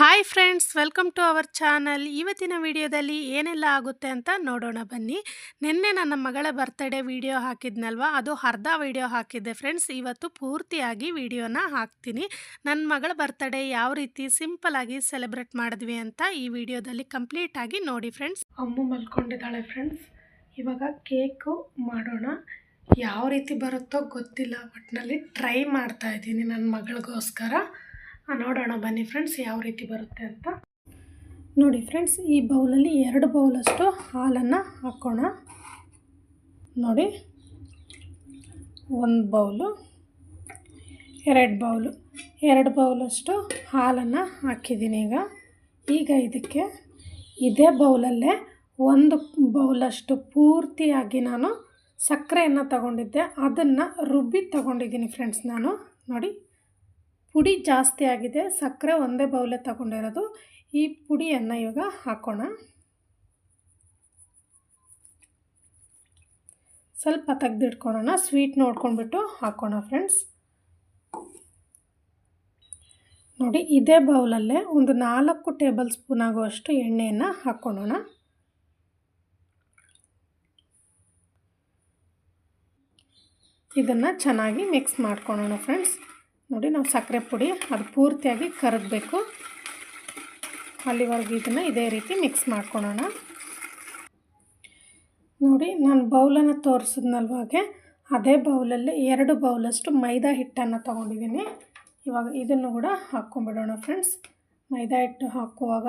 Hi friends welcome to our channel ಇವತ್ತಿನ ವಿಡಿಯೋದಲ್ಲಿ ಏನೆಲ್ಲ ಆಗುತ್ತೆ ಅಂತ ನೋಡೋಣ ಬನ್ನಿ. ನಿನ್ನೆ ನನ್ನ ಮಗಳ ಬರ್ತ್ಡೇ ವಿಡಿಯೋ ಹಾಕಿದ್ನಲ್ವ? ಅದು ಅರ್ಧ ವಿಡಿಯೋ ಹಾಕಿದ್ದೆ ಫ್ರೆಂಡ್ಸ್ ಇವತ್ತು ಪೂರ್ತಿಯಾಗಿ ವಿಡಿಯೋನ ಹಾಕ್ತೀನಿ. ನನ್ನ ಮಗಳ ಬರ್ತ್ಡೇ ಯಾವ ರೀತಿ ಸಿಂಪಲ್ ಆಗಿ ಸೆಲೆಬ್ರೇಟ್ ಮಾಡಿದ್ವಿ ಅಂತ ಈ ವಿಡಿಯೋದಲ್ಲಿ ಕಂಪ್ಲೀಟ್ ಆಗಿ ನೋಡಿ ಫ್ರೆಂಡ್ಸ್ ಅಮ್ಮು ಮಲ್ಕೊಂಡಿದ್ದಾಳೆ ಫ್ರೆಂಡ್ಸ್ ಇವಾಗ ಕೇಕು ಮಾಡೋಣ. ಯಾವ ರೀತಿ ಬರುತ್ತೋ ಗೊತ್ತಿಲ್ಲ ಒಟ್ಟಿನಲ್ಲಿ ಟ್ರೈ ಮಾಡ್ತಾ ಇದ್ದೀನಿ ನನ್ನ ಮಗಳಿಗೋಸ್ಕರ. ನೋಡೋಣ ಬನ್ನಿ ಫ್ರೆಂಡ್ಸ್ ಯಾವ ರೀತಿ ಬರುತ್ತೆ ಅಂತ. ನೋಡಿ ಫ್ರೆಂಡ್ಸ್ ಈ ಬೌಲಲ್ಲಿ ಎರಡು ಬೌಲಷ್ಟು ಹಾಲನ್ನು ಹಾಕೋಣ. ನೋಡಿ, ಒಂದು ಬೌಲು, ಎರಡು ಬೌಲು, ಎರಡು ಬೌಲಷ್ಟು ಹಾಲನ್ನು ಹಾಕಿದ್ದೀನಿ ಈಗ. ಈಗ ಇದಕ್ಕೆ ಇದೇ ಬೌಲಲ್ಲೇ ಒಂದು ಬೌಲಷ್ಟು ಪೂರ್ತಿಯಾಗಿ ನಾನು ಸಕ್ಕರೆಯನ್ನು ತಗೊಂಡಿದ್ದೆ. ಅದನ್ನು ರುಬ್ಬಿ ತಗೊಂಡಿದ್ದೀನಿ ಫ್ರೆಂಡ್ಸ್ ನಾನು. ನೋಡಿ. ಪುಡಿ ಜಾಸ್ತಿ ಆಗಿದೆ. ಸಕ್ಕರೆ ಒಂದೇ ಬೌಲೆ ತಗೊಂಡಿರೋದು. ಈ ಪುಡಿಯನ್ನು ಇವಾಗ ಹಾಕೋಣ. ಸ್ವಲ್ಪ ತೆಗೆದಿಟ್ಕೊಳೋಣ ಸ್ವೀಟ್ ನೋಡ್ಕೊಂಡ್ಬಿಟ್ಟು ಹಾಕೋಣ ಫ್ರೆಂಡ್ಸ್. ನೋಡಿ, ಇದೇ ಬೌಲಲ್ಲೇ ಒಂದು ನಾಲ್ಕು ಟೇಬಲ್ ಸ್ಪೂನ್ ಆಗುವಷ್ಟು ಎಣ್ಣೆಯನ್ನು ಹಾಕ್ಕೊಳ್ಳೋಣ. ಇದನ್ನು ಚೆನ್ನಾಗಿ ಮಿಕ್ಸ್ ಮಾಡ್ಕೊಳೋಣ ಫ್ರೆಂಡ್ಸ್. ನೋಡಿ ನಾವು ಸಕ್ಕರೆ ಪುಡಿ ಅದು ಪೂರ್ತಿಯಾಗಿ ಕರಗಬೇಕು. ಅಲ್ಲಿವರೆಗೂ ಇದನ್ನು ಇದೇ ರೀತಿ ಮಿಕ್ಸ್ ಮಾಡ್ಕೊಳೋಣ. ನೋಡಿ ನಾನು ಬೌಲನ್ನು ತೋರಿಸಿದ್ನಲ್ವಾಗೆ ಅದೇ ಬೌಲಲ್ಲಿ ಎರಡು ಬೌಲಷ್ಟು ಮೈದಾ ಹಿಟ್ಟನ್ನು ತೊಗೊಂಡಿದ್ದೀನಿ. ಇವಾಗ ಇದನ್ನು ಕೂಡ ಹಾಕ್ಕೊಂಬಿಡೋಣ ಫ್ರೆಂಡ್ಸ್ ಮೈದಾ ಹಿಟ್ಟು ಹಾಕುವಾಗ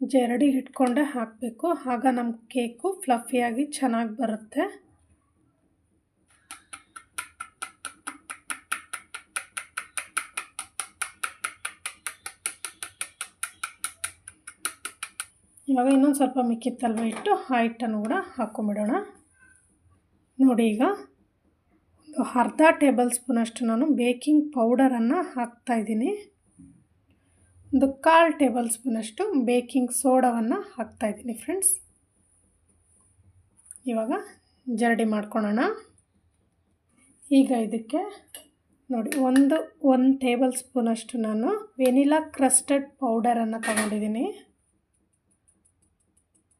ಜರಡಿ ಹಿಡ್ಕೊಂಡೇ ಹಾಕಬೇಕು. ಆಗ ನಮ್ಮ ಕೇಕು ಫ್ಲಫಿಯಾಗಿ ಚೆನ್ನಾಗಿ ಬರುತ್ತೆ. ಇವಾಗ ಇನ್ನೊಂದು ಸ್ವಲ್ಪ ಮಿಕ್ಕಿತ್ತಲ್ವ ಇಟ್ಟು ಆ ಹಿಟ್ಟನ್ನು ಕೂಡ ಹಾಕ್ಕೊಂಬಿಡೋಣ ನೋಡಿ ಈಗ ಒಂದು ಅರ್ಧ ಟೇಬಲ್ ಸ್ಪೂನಷ್ಟು ನಾನು ಬೇಕಿಂಗ್ ಪೌಡರನ್ನು ಹಾಕ್ತಾಯಿದ್ದೀನಿ ಒಂದು ಕಾಲು ಟೇಬಲ್ ಸ್ಪೂನಷ್ಟು ಬೇಕಿಂಗ್ ಸೋಡವನ್ನು ಹಾಕ್ತಾಯಿದ್ದೀನಿ ಫ್ರೆಂಡ್ಸ್. ಇವಾಗ ಜರಡಿ ಮಾಡ್ಕೊಳ್ಳೋಣ ಈಗ ಇದಕ್ಕೆ ನೋಡಿ ಒಂದು ಒಂದು ಟೇಬಲ್ ಸ್ಪೂನಷ್ಟು ನಾನು ವೆನಿಲಾ ಕ್ರಸ್ಟೆಡ್ ಪೌಡರನ್ನು ತಗೊಂಡಿದ್ದೀನಿ.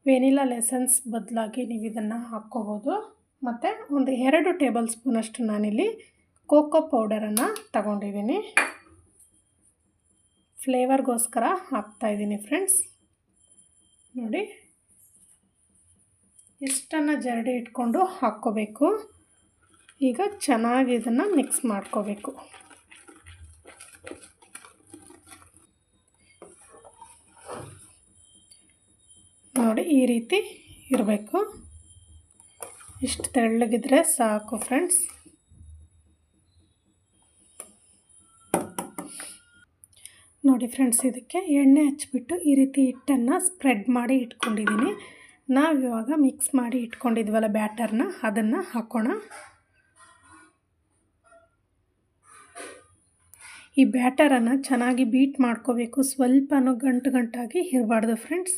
ವೆನಿಲಾ ಲೆಸನ್ಸ್ ಬದಲಾಗಿ ನೀವು ಇದನ್ನು ಹಾಕ್ಕೋಬೋದು. ಮತ್ತು ಒಂದು ಎರಡು ಟೇಬಲ್ ಸ್ಪೂನಷ್ಟು ನಾನಿಲ್ಲಿ ಕೋಕೋ ಪೌಡರನ್ನು ತಗೊಂಡಿದ್ದೀನಿ. ಫ್ಲೇವರ್ಗೋಸ್ಕರ ಹಾಕ್ತಾಯಿದ್ದೀನಿ ಫ್ರೆಂಡ್ಸ್. ನೋಡಿ, ಇಷ್ಟನ್ನು ಜರಡಿ ಇಟ್ಕೊಂಡು ಹಾಕ್ಕೋಬೇಕು. ಈಗ ಚೆನ್ನಾಗಿ ಇದನ್ನು ಮಿಕ್ಸ್ ಮಾಡ್ಕೋಬೇಕು. ನೋಡಿ ಈ ರೀತಿ ಇರಬೇಕು. ಇಷ್ಟು ತೆಳ್ಳಗಿದ್ರೆ ಸಾಕು ಫ್ರೆಂಡ್ಸ್. ನೋಡಿ ಫ್ರೆಂಡ್ಸ್, ಇದಕ್ಕೆ ಎಣ್ಣೆ ಹಚ್ಬಿಟ್ಟು ಈ ರೀತಿ ಹಿಟ್ಟನ್ನು ಸ್ಪ್ರೆಡ್ ಮಾಡಿ ಇಟ್ಕೊಂಡಿದ್ದೀನಿ. ನಾವಿವಾಗ ಮಿಕ್ಸ್ ಮಾಡಿ ಇಟ್ಕೊಂಡಿದ್ವಲ್ಲ ಬ್ಯಾಟರ್ನ, ಅದನ್ನು ಹಾಕೋಣ. ಈ ಬ್ಯಾಟರನ್ನು ಚೆನ್ನಾಗಿ ಬೀಟ್ ಮಾಡ್ಕೋಬೇಕು. ಸ್ವಲ್ಪನೂ ಗಂಟು ಗಂಟಾಗಿ ಇರಬಾರ್ದು ಫ್ರೆಂಡ್ಸ್.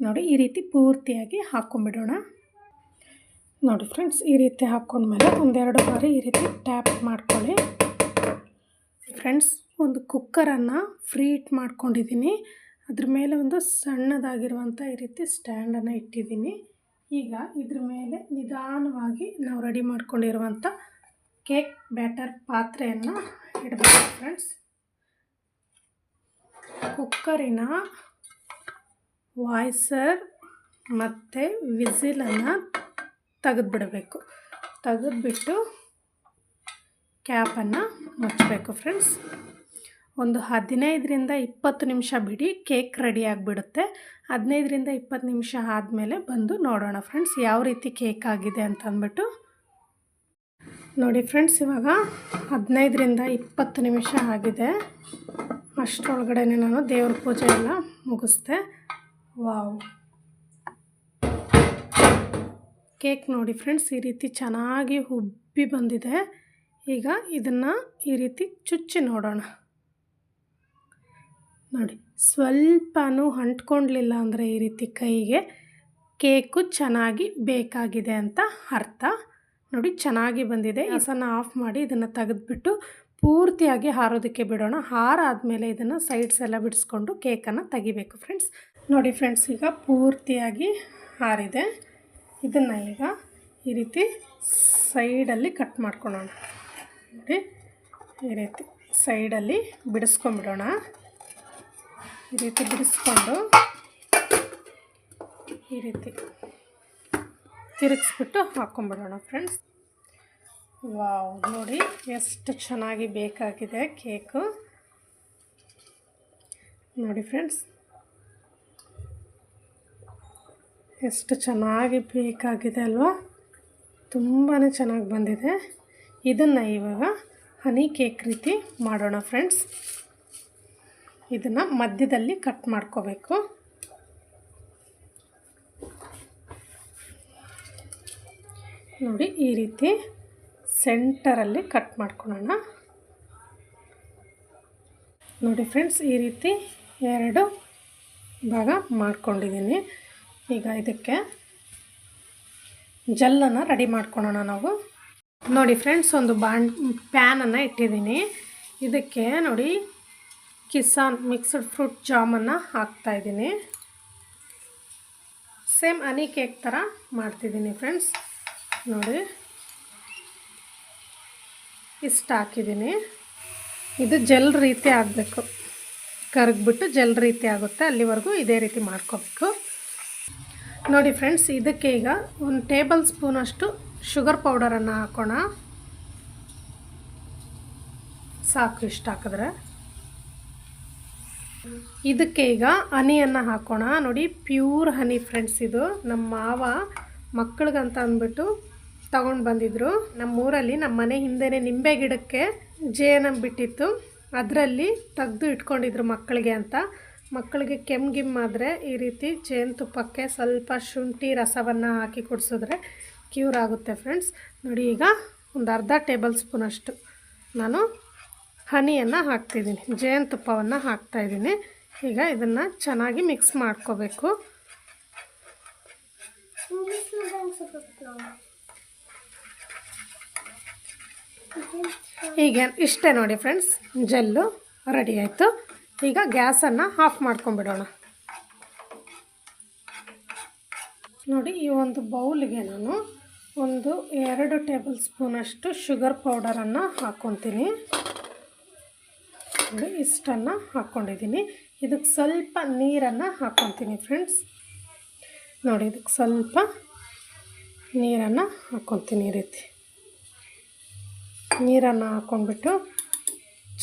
ನೋಡಿ, ಈ ರೀತಿ ಪೂರ್ತಿಯಾಗಿ ಹಾಕ್ಕೊಂಬಿಡೋಣ ನೋಡಿ ಫ್ರೆಂಡ್ಸ್ ಈ ರೀತಿ ಹಾಕ್ಕೊಂಡ್ಮೇಲೆ ಒಂದೆರಡು ಬಾರಿ ಈ ರೀತಿ ಟ್ಯಾಪ್ ಮಾಡ್ಕೊಳ್ಳಿ. ಫ್ರೆಂಡ್ಸ್ ಒಂದು ಕುಕ್ಕರನ್ನು ಫ್ರೀ ಇಟ್ ಮಾಡ್ಕೊಂಡಿದ್ದೀನಿ. ಅದ್ರ ಮೇಲೆ ಒಂದು ಸಣ್ಣದಾಗಿರುವಂಥ ಈ ರೀತಿ ಸ್ಟ್ಯಾಂಡನ್ನು ಇಟ್ಟಿದ್ದೀನಿ. ಈಗ ಇದ್ರ ಮೇಲೆ ನಿಧಾನವಾಗಿ ನಾವು ರೆಡಿ ಮಾಡ್ಕೊಂಡಿರುವಂಥ ಕೇಕ್ ಬ್ಯಾಟರ್ ಪಾತ್ರೆಯನ್ನು ಇಡಬೇಕು ಫ್ರೆಂಡ್ಸ್ ಕುಕ್ಕರಿನ ವಾಯ್ಸರ್ ಮತ್ತು ವಿಸಿಲನ್ನು ತೆಗೆದುಬಿಡಬೇಕು. ತೆಗೆದುಬಿಟ್ಟು ಕ್ಯಾಪನ್ನು ಮುಚ್ಚಬೇಕು ಫ್ರೆಂಡ್ಸ್. ಒಂದು ಹದಿನೈದರಿಂದ ಇಪ್ಪತ್ತು ನಿಮಿಷ ಬಿಡಿ, ಕೇಕ್ ರೆಡಿ ಆಗಿಬಿಡುತ್ತೆ. ಹದಿನೈದರಿಂದ ಇಪ್ಪತ್ತು ನಿಮಿಷ ಆದಮೇಲೆ ಬಂದು ನೋಡೋಣ ಫ್ರೆಂಡ್ಸ್, ಯಾವ ರೀತಿ ಕೇಕ್ ಆಗಿದೆ ಅಂತ ಅಂದ್ಬಿಟ್ಟು. ನೋಡಿ ಫ್ರೆಂಡ್ಸ್, ಇವಾಗ ಹದಿನೈದರಿಂದ ಇಪ್ಪತ್ತು ನಿಮಿಷ ಆಗಿದೆ. ಅಷ್ಟರೊಳಗಡೆ ನಾನು ದೇವ್ರ ಪೂಜೆ ಎಲ್ಲ ಮುಗಿಸ್ದೆ. ವಾವ್. ಕೇಕ್ ನೋಡಿ ಫ್ರೆಂಡ್ಸ್, ಈ ರೀತಿ ಚೆನ್ನಾಗಿ ಉಬ್ಬಿ ಬಂದಿದೆ. ಈಗ ಇದನ್ನು ಈ ರೀತಿ ಚುಚ್ಚಿ ನೋಡೋಣ. ನೋಡಿ, ಸ್ವಲ್ಪನೂ ಅಂಟ್ಕೊಂಡ್ಲಿಲ್ಲ ಅಂದರೆ ಈ ರೀತಿ ಕೈಗೆ ಕೇಕು ಚೆನ್ನಾಗಿ ಬೇಕಾಗಿದೆ ಅಂತ ಅರ್ಥ. ನೋಡಿ, ಚೆನ್ನಾಗಿ ಬಂದಿದೆ. ಹಸನ ಆಫ್ ಮಾಡಿ ಇದನ್ನು ತೆಗೆದುಬಿಟ್ಟು ಪೂರ್ತಿಯಾಗಿ ಹಾರೋದಕ್ಕೆ ಬಿಡೋಣ. ಹಾರಾದಮೇಲೆ ಇದನ್ನು ಸೈಡ್ಸ್ ಎಲ್ಲ ಬಿಡಿಸ್ಕೊಂಡು ಕೇಕನ್ನು ತೆಗಿಬೇಕು ಫ್ರೆಂಡ್ಸ್. ನೋಡಿ ಫ್ರೆಂಡ್ಸ್, ಈಗ ಪೂರ್ತಿಯಾಗಿ ಹಾರಿದೆ ಇದನ್ನು ಈಗ ಈ ರೀತಿ ಸೈಡಲ್ಲಿ ಕಟ್ ಮಾಡ್ಕೊಳ್ಳೋಣ ನೋಡಿ, ಈ ರೀತಿ ಸೈಡಲ್ಲಿ ಬಿಡಿಸ್ಕೊಂಬಿಡೋಣ. ಈ ರೀತಿ ಬಿಡಿಸ್ಕೊಂಡು ಈ ರೀತಿ ತಿರುಗಿಸ್ಬಿಟ್ಟು ಹಾಕ್ಕೊಂಬಿಡೋಣ ಫ್ರೆಂಡ್ಸ್. ವಾವ್, ನೋಡಿ ಎಷ್ಟು ಚೆನ್ನಾಗಿ ಬೇಕಾಗಿದೆ ಕೇಕು. ನೋಡಿ ಫ್ರೆಂಡ್ಸ್ ಎಷ್ಟು ಚೆನ್ನಾಗಿ ಬೇಕಾಗಿದೆ ಅಲ್ವಾ? ತುಂಬಾ ಚೆನ್ನಾಗಿ ಬಂದಿದೆ. ಇದನ್ನು ಇವಾಗ ಹನಿ ಕೇಕ್ ರೀತಿ ಮಾಡೋಣ ಫ್ರೆಂಡ್ಸ್ ಇದನ್ನು ಮಧ್ಯದಲ್ಲಿ ಕಟ್ ಮಾಡ್ಕೋಬೇಕು. ನೋಡಿ, ಈ ರೀತಿ ಸೆಂಟರಲ್ಲಿ ಕಟ್ ಮಾಡ್ಕೊಳ್ಳೋಣ. ನೋಡಿ ಫ್ರೆಂಡ್ಸ್ ಈ ರೀತಿ ಎರಡು ಭಾಗ ಮಾಡ್ಕೊಂಡಿದ್ದೀನಿ. ಈಗ ಇದಕ್ಕೆ ಜಲ್ಲನ್ನು ರೆಡಿ ಮಾಡ್ಕೊಳ್ಳೋಣ ನಾವು. ನೋಡಿ ಫ್ರೆಂಡ್ಸ್, ಒಂದು ಬಾಣ್ ಪ್ಯಾನನ್ನು ಇಟ್ಟಿದ್ದೀನಿ. ಇದಕ್ಕೆ ನೋಡಿ ಕಿಸಾನ್ ಮಿಕ್ಸ್ಡ್ ಫ್ರೂಟ್ ಜಾಮನ್ನು ಹಾಕ್ತಾಯಿದ್ದೀನಿ ಸೇಮ್ ಹನಿ ಕೇಕ್ ಥರ ಮಾಡ್ತಿದ್ದೀನಿ ಫ್ರೆಂಡ್ಸ್. ನೋಡಿ ಇಷ್ಟು ಹಾಕಿದ್ದೀನಿ. ಇದು ಜೆಲ್ ರೀತಿ ಆಗಬೇಕು. ಕರಗ್ಬಿಟ್ಟು ಜೆಲ್ ರೀತಿ ಆಗುತ್ತೆ, ಅಲ್ಲಿವರೆಗೂ ಇದೇ ರೀತಿ ಮಾಡ್ಕೋಬೇಕು. ನೋಡಿ ಫ್ರೆಂಡ್ಸ್ ಇದಕ್ಕೆ ಈಗ ಒಂದು ಟೇಬಲ್ ಸ್ಪೂನಷ್ಟು ಶುಗರ್ ಪೌಡರನ್ನು ಹಾಕೋಣ. ಸಾಕು ಇಷ್ಟು ಹಾಕಿದ್ರೆ. ಇದಕ್ಕೆ ಈಗ ಹನಿಯನ್ನು ಹಾಕೋಣ. ನೋಡಿ ಪ್ಯೂರ್ ಹನಿ ಫ್ರೆಂಡ್ಸ್ ಇದು. ನಮ್ಮ ಮಾವ ಮಕ್ಕಳಿಗಂತ ಅಂದ್ಬಿಟ್ಟು ತಗೊಂಡು ಬಂದಿದ್ರು. ನಮ್ಮ ಊರಲ್ಲಿ ನಮ್ಮ ಮನೆ ಹಿಂದೆನೇ ನಿಂಬೆ ಗಿಡಕ್ಕೆ ಜೇನಂಬಿಟ್ಟಿತ್ತು ಅದರಲ್ಲಿ ತೆಗೆದು ಇಟ್ಕೊಂಡಿದ್ರು ಮಕ್ಕಳಿಗೆ ಅಂತ. ಮಕ್ಕಳಿಗೆ ಕೆಮ್ಮು ಗಿಮ್ಮಾದರೆ ಈ ರೀತಿ ಜೇನುತುಪ್ಪಕ್ಕೆ ಸ್ವಲ್ಪ ಶುಂಠಿ ರಸವನ್ನು ಹಾಕಿ ಕುಡಿಸಿದ್ರೆ ಕ್ಯೂರ್ ಆಗುತ್ತೆ ಫ್ರೆಂಡ್ಸ್. ನೋಡಿ ಈಗ ಒಂದು ಅರ್ಧ ಟೇಬಲ್ ಸ್ಪೂನಷ್ಟು ನಾನು ಹನಿಯನ್ನು ಹಾಕ್ತಿದ್ದೀನಿ. ಜೇನುತುಪ್ಪವನ್ನು ಹಾಕ್ತಾಯಿದ್ದೀನಿ ಈಗ ಇದನ್ನು ಚೆನ್ನಾಗಿ ಮಿಕ್ಸ್ ಮಾಡ್ಕೋಬೇಕು. ಈಗ ಇಷ್ಟೇ ನೋಡಿ ಫ್ರೆಂಡ್ಸ್, ಜೆಲ್ಲು ರೆಡಿ ಆಯಿತು. ಈಗ ಗ್ಯಾಸನ್ನು ಆಫ್ ಮಾಡ್ಕೊಂಬಿಡೋಣ. ನೋಡಿ, ಈ ಒಂದು ಬೌಲ್ಗೆ ನಾನು ಒಂದು ಎರಡು ಟೇಬಲ್ ಸ್ಪೂನಷ್ಟು ಶುಗರ್ ಪೌಡರನ್ನು ಹಾಕ್ಕೊತೀನಿ. ನೋಡಿ, ಇಷ್ಟನ್ನು ಹಾಕ್ಕೊಂಡಿದ್ದೀನಿ. ಇದಕ್ಕೆ ಸ್ವಲ್ಪ ನೀರನ್ನು ಹಾಕ್ಕೊತೀನಿ ಫ್ರೆಂಡ್ಸ್. ನೋಡಿ, ಇದಕ್ಕೆ ಸ್ವಲ್ಪ ನೀರನ್ನು ಹಾಕ್ಕೊತೀನಿ ಈ ರೀತಿ. ನೀರನ್ನು ಹಾಕ್ಕೊಂಡ್ಬಿಟ್ಟು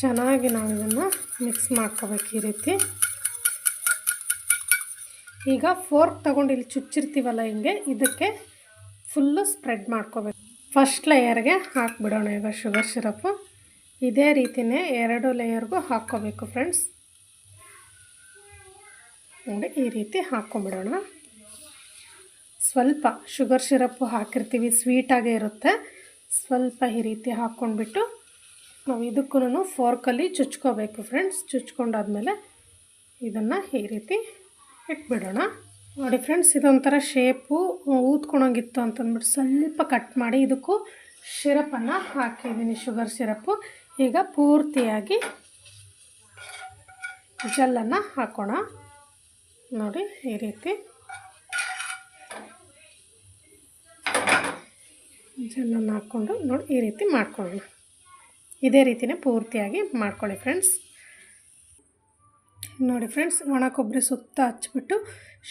ಚೆನ್ನಾಗಿ ನಾವು ಇದನ್ನು ಮಿಕ್ಸ್ ಮಾಡ್ಕೋಬೇಕು ಈ ರೀತಿ. ಈಗ ಫೋರ್ಕ್ ತೊಗೊಂಡು ಇಲ್ಲಿ ಚುಚ್ಚಿರ್ತೀವಲ್ಲ ಹಿಂಗೆ, ಇದಕ್ಕೆ ಫುಲ್ಲು ಸ್ಪ್ರೆಡ್ ಮಾಡ್ಕೋಬೇಕು. ಫಸ್ಟ್ ಲೇಯರ್ಗೆ ಹಾಕ್ಬಿಡೋಣ ಈಗ ಶುಗರ್ ಸಿರಪ್ಪು ಇದೇ ರೀತಿಯೇ ಎರಡು ಲೇಯರ್ಗೂ ಹಾಕ್ಕೋಬೇಕು ಫ್ರೆಂಡ್ಸ್ ನೋಡಿ, ಈ ರೀತಿ ಹಾಕ್ಕೊಂಬಿಡೋಣ ಸ್ವಲ್ಪ ಶುಗರ್ ಶಿರಪ್ಪು ಹಾಕಿರ್ತೀವಿ ಸ್ವೀಟಾಗೇ ಇರುತ್ತೆ. ಸ್ವಲ್ಪ ಈ ರೀತಿ ಹಾಕ್ಕೊಂಡ್ಬಿಟ್ಟು ನಾವು ಇದಕ್ಕೂ ಫೋರ್ಕಲ್ಲಿ ಚುಚ್ಕೋಬೇಕು ಫ್ರೆಂಡ್ಸ್. ಚುಚ್ಕೊಂಡಾದ್ಮೇಲೆ ಇದನ್ನು ಈ ರೀತಿ ಇಟ್ಬಿಡೋಣ. ನೋಡಿ ಫ್ರೆಂಡ್ಸ್, ಇದೊಂಥರ ಶೇಪು ಊದ್ಕೊಳಂಗಿತ್ತು ಅಂತಂದ್ಬಿಟ್ಟು ಸ್ವಲ್ಪ ಕಟ್ ಮಾಡಿ ಇದಕ್ಕೂ ಸಿರಪನ್ನು ಹಾಕಿದ್ದೀನಿ, ಶುಗರ್ ಸಿರಪ್ಪು ಈಗ ಪೂರ್ತಿಯಾಗಿ ಜಲ್ಲನ್ನು ಹಾಕೋಣ. ನೋಡಿ, ಈ ರೀತಿ ಜಲ್ಲನ್ನು ಹಾಕ್ಕೊಂಡು ನೋಡಿ, ಈ ರೀತಿ ಮಾಡ್ಕೊಳ್ಳೋಣ. ಇದೇ ರೀತಿಯೇ ಪೂರ್ತಿಯಾಗಿ ಮಾಡ್ಕೊಳ್ಳಿ ಫ್ರೆಂಡ್ಸ್. ನೋಡಿ ಫ್ರೆಂಡ್ಸ್, ಒಣ ಕೊಬ್ಬರಿ ಸುತ್ತ ಹಚ್ಚಿಬಿಟ್ಟು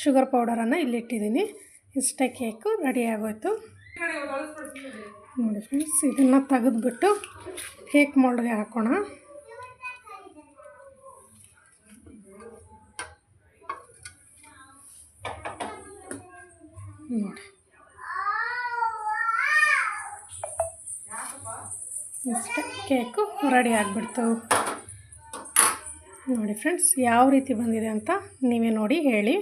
ಶುಗರ್ ಪೌಡರನ್ನು ಇಲ್ಲಿಟ್ಟಿದ್ದೀನಿ. ಇಷ್ಟೇ ಕೇಕು ರೆಡಿ ಆಗೋಯ್ತು. ನೋಡಿ ಫ್ರೆಂಡ್ಸ್, ಇದನ್ನು ತೆಗೆದುಬಿಟ್ಟು ಕೇಕ್ ಮೋಲ್ಡ್ಗೆ ಹಾಕೋಣ? ನೋಡಿ. ಇಷ್ಟೇ ಕೇಕು ರೆಡಿ ಆಗಿಬಿಡ್ತು. ನೋಡಿ ಫ್ರೆಂಡ್ಸ್, ಯಾವ ರೀತಿ ಬಂದಿದೆ ಅಂತ ನೀವೇ ನೋಡಿ, ಹೇಳಿ.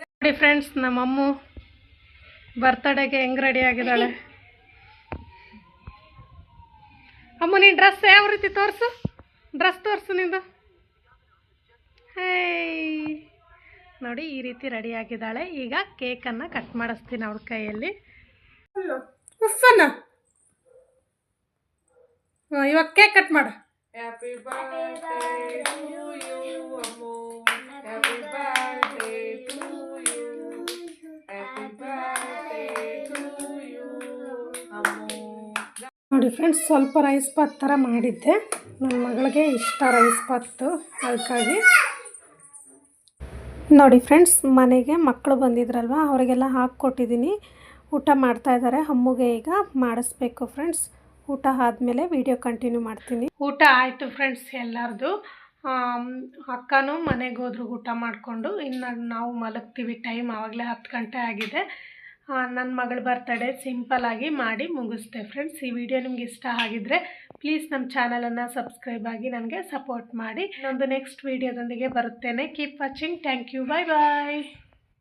ನೋಡಿ ಫ್ರೆಂಡ್ಸ್, ನಮ್ಮಮ್ಮು ಬರ್ತಡೇಗೆ ಹೆಂಗೆ ರೆಡಿ ಆಗಿದ್ದಾಳೆ. ಅಮ್ಮ, ನೀನು ಡ್ರೆಸ್ ಯಾವ ರೀತಿ ತೋರಿಸು? ಡ್ರೆಸ್ ತೋರಿಸು ನಿಂದು. ಹೇ ನೋಡಿ, ಈ ರೀತಿ ರೆಡಿ ಆಗಿದ್ದಾಳೆ. ಈಗ ಕೇಕನ್ನು ಕಟ್ ಮಾಡಿಸ್ತೀನಿ ಅವಳ ಕೈಯಲ್ಲಿ. ಉಫ್ಫನ ಹಾಂ ಇವಾಗ ಕೇಕ್ ಕಟ್ ಮಾಡು. ನೋಡಿ ಫ್ರೆಂಡ್ಸ್ ಸ್ವಲ್ಪ ರೈಸ್ ಪಾತ್ ಥರ ಮಾಡಿದ್ದೆ. ನನ್ನ ಮಗಳಿಗೆ ಇಷ್ಟ ರೈಸ್ ಪಾತು ಅದಕ್ಕಾಗಿ. ನೋಡಿ ಫ್ರೆಂಡ್ಸ್ ಮನೆಗೆ ಮಕ್ಕಳು ಬಂದಿದ್ರಲ್ವ ಅವರಿಗೆಲ್ಲ ಹಾಕ್ಕೊಟ್ಟಿದ್ದೀನಿ ಊಟ ಮಾಡ್ತಾ ಇದ್ದಾರೆ ಅಮ್ಮಗೆ ಈಗ ಮಾಡಿಸ್ಬೇಕು ಫ್ರೆಂಡ್ಸ್ ಊಟ ಆದಮೇಲೆ ವಿಡಿಯೋ ಕಂಟಿನ್ಯೂ ಮಾಡ್ತೀನಿ. ಊಟ ಆಯಿತು ಫ್ರೆಂಡ್ಸ್ ಎಲ್ಲರದು. ಅಕ್ಕನೂ ಮನೆಗೆ ಹೋದ್ರು ಊಟ ಮಾಡಿಕೊಂಡು. ಇನ್ನು ನಾವು ಮಲಗ್ತೀವಿ ಟೈಮ್ ಆವಾಗಲೇ ಹತ್ತು ಗಂಟೆ ಆಗಿದೆ. ನನ್ನ ಮಗಳ ಬರ್ತಡೇ ಸಿಂಪಲ್ಲಾಗಿ ಮಾಡಿ ಮುಗಿಸ್ತೆ ಫ್ರೆಂಡ್ಸ್ ಈ ವಿಡಿಯೋ ನಿಮ್ಗೆ ಇಷ್ಟ ಆಗಿದ್ರೆ ಪ್ಲೀಸ್ ನಮ್ಮ ಚಾನಲನ್ನು ಸಬ್ಸ್ಕ್ರೈಬ್ ಆಗಿ ನನಗೆ ಸಪೋರ್ಟ್ ಮಾಡಿ. ಇನ್ನೊಂದು ನೆಕ್ಸ್ಟ್ ವಿಡಿಯೋದೊಂದಿಗೆ ಬರುತ್ತೇನೆ. Keep watching thank you bye bye